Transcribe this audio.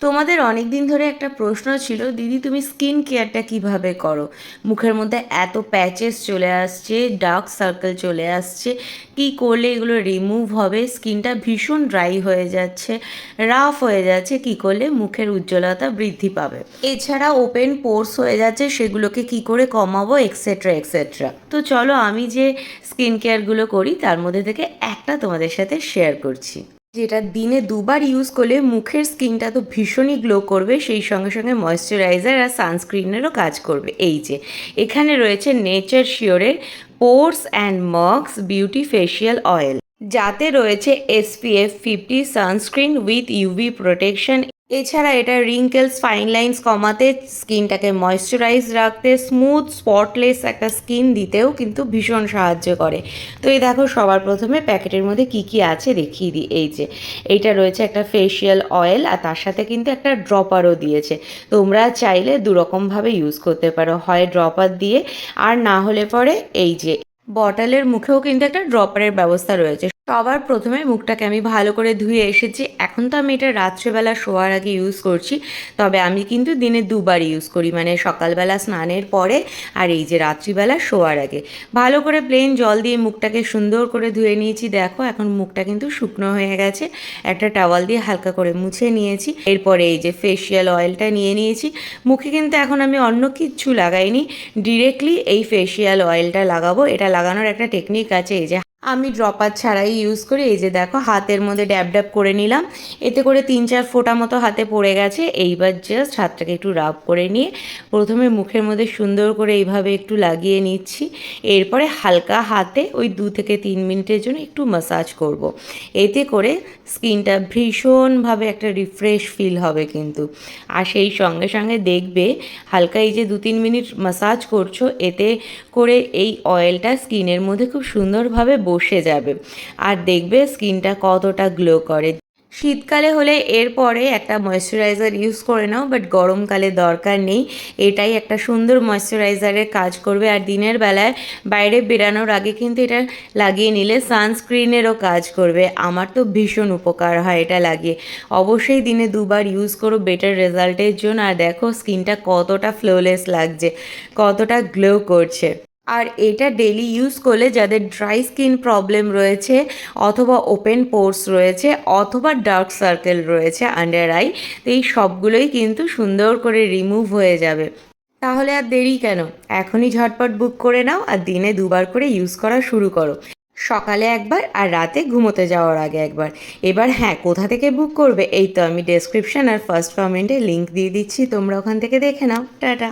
তোমাদের অনেক দিন ধরে একটা প্রশ্ন ছিল, দিদি, তুমি স্কিন কেয়ারটা কীভাবে করো? মুখের মধ্যে এত প্যাচেস চলে আসছে ডার্ক সার্কেল চলে আসছে, কি করলে এগুলো রিমুভ হবে? স্কিনটা ভীষণ ড্রাই হয়ে যাচ্ছে রাফ হয়ে যাচ্ছে, কি করলে মুখের উজ্জ্বলতা বৃদ্ধি পাবে? এছাড়া ওপেন পোর্স হয়ে যাচ্ছে, সেগুলোকে কি করে কমাবো এক্সেট্রা এক্সেট্রা তো চলো আমি যে স্কিন কেয়ারগুলো করি, তার মধ্যে থেকে একটা তোমাদের সাথে শেয়ার করছি। যেটা দিনে দুবার ইউজ করলে মুখের স্কিনটা তো ভীষণই গ্লো করবে, সেই সঙ্গে সঙ্গে ময়শ্চারাইজার আর সানস্ক্রিনেরও কাজ করবে। এই যে, এখানে রয়েছে নেচার শিওরের পোর্স অ্যান্ড মগস বিউটি ফেশিয়াল অয়েল যাতে রয়েছে SPF fifty sunscreen with UV protection এছাড়া এটা রিঙ্কেলস ফাইন লাইন্স কমাতে স্কিনটাকে ময়শ্চারাইজ রাখতে স্মুথ স্পটলেস একটা স্কিন দিতেও কিন্তু ভীষণ সাহায্য করে। তো এই দেখো সবার প্রথমে প্যাকেটের মধ্যে কি কি আছে দেখিয়ে দিই। এই যে, এইটা রয়েছে একটা ফেশিয়াল অয়েল আর তার সাথে কিন্তু একটা ড্রপারও দিয়েছে। তোমরা চাইলে দুরকমভাবে ইউজ করতে পারো, হয় ড্রপার দিয়ে, আর না হলে পরে এই যে বটলের মুখেও কিন্তু একটা ড্রপারের ব্যবস্থা রয়েছে। সবার প্রথমে মুখটাকে আমি ভালো করে ধুয়ে এসেছি। এখন তো আমি এটা রাত্রেবেলা শোয়ার আগে ইউজ করছি। তবে আমি কিন্তু দিনে দুবার ইউজ করি মানে সকালবেলা স্নানের পরে আর এই যে রাত্রিবেলা শোয়ার আগে। ভালো করে প্লেন জল দিয়ে মুখটাকে সুন্দর করে ধুয়ে নিয়েছি। দেখো, এখন মুখটা কিন্তু শুকনো হয়ে গেছে। একটা টাওয়াল দিয়ে হালকা করে মুছে নিয়েছি। এরপরে এই যে ফেশিয়াল অয়েলটা নিয়ে নিয়েছি। মুখে কিন্তু এখন আমি অন্য কিচ্ছু লাগাইনি। ডিরেক্টলি এই ফেশিয়াল অয়েলটা লাগাবো। এটা লাগানোর একটা টেকনিক আছে, এই যে আমি ড্রপার ছাড়াই ইউজ করি। এই যে দেখো, হাতের মধ্যে ড্যাব ড্যাব করে নিলাম। এতে করে তিন চার ফোঁটা মতো হাতে পড়ে গেছে। এইবার জাস্ট হাতটাকে একটু রাব করে নিয়ে প্রথমে মুখের মধ্যে সুন্দর করে এইভাবে একটু লাগিয়ে নিচ্ছি। এরপরে হালকা হাতে ওই দু থেকে তিন মিনিটের জন্য একটু মাসাজ করব। এতে করে স্কিনটা ভীষণভাবে একটা রিফ্রেশ ফিল হবে কিন্তু। আর সেই সঙ্গে সঙ্গে দেখবে, হালকা এই যে দু তিন মিনিট মাসাজ করছ, এতে করে এই অয়েলটা স্কিনের মধ্যে খুব সুন্দরভাবে বসে যাবে। আর দেখবে স্কিনটা কতটা গ্লো করে। শীতকালে হলে এরপরে একটা ময়শ্চারাইজার ইউজ করে নাও বাট গরমকালে দরকার নেই। এটাই একটা সুন্দর ময়শ্চারাইজারের কাজ করবে। আর দিনের বেলায় বাইরে বেরানোর আগে কিন্তু এটা লাগিয়ে নিলে সানস্ক্রিনেরও কাজ করবে। আমার তো ভীষণ উপকার হয় এটা লাগিয়ে। অবশ্যই দিনে দুবার ইউজ করো বেটার রেজাল্টের জন্য। আর দেখো স্কিনটা কতটা ফ্লোলেস লাগছে, কতটা গ্লো করছে। আর এটা ডেলি ইউজ করলে যাদের ড্রাই স্কিন প্রবলেম রয়েছে অথবা ওপেন পোর্স রয়েছে অথবা ডার্ক সার্কেল রয়েছে আন্ডার আই তো এই সবগুলোই কিন্তু সুন্দর করে রিমুভ হয়ে যাবে। তাহলে আর দেরি কেন? এখনই ঝটপট বুক করে নাও আর দিনে দুবার করে ইউজ করা শুরু করো। সকালে একবার আর রাতে ঘুমোতে যাওয়ার আগে একবার। এবার হ্যাঁ কোথা থেকে বুক করবে? এই তো আমি ডেসক্রিপশন আর ফার্স্ট কমেন্টে লিঙ্ক দিয়ে দিচ্ছি, তোমরা ওখান থেকে দেখে নাও। টাটা।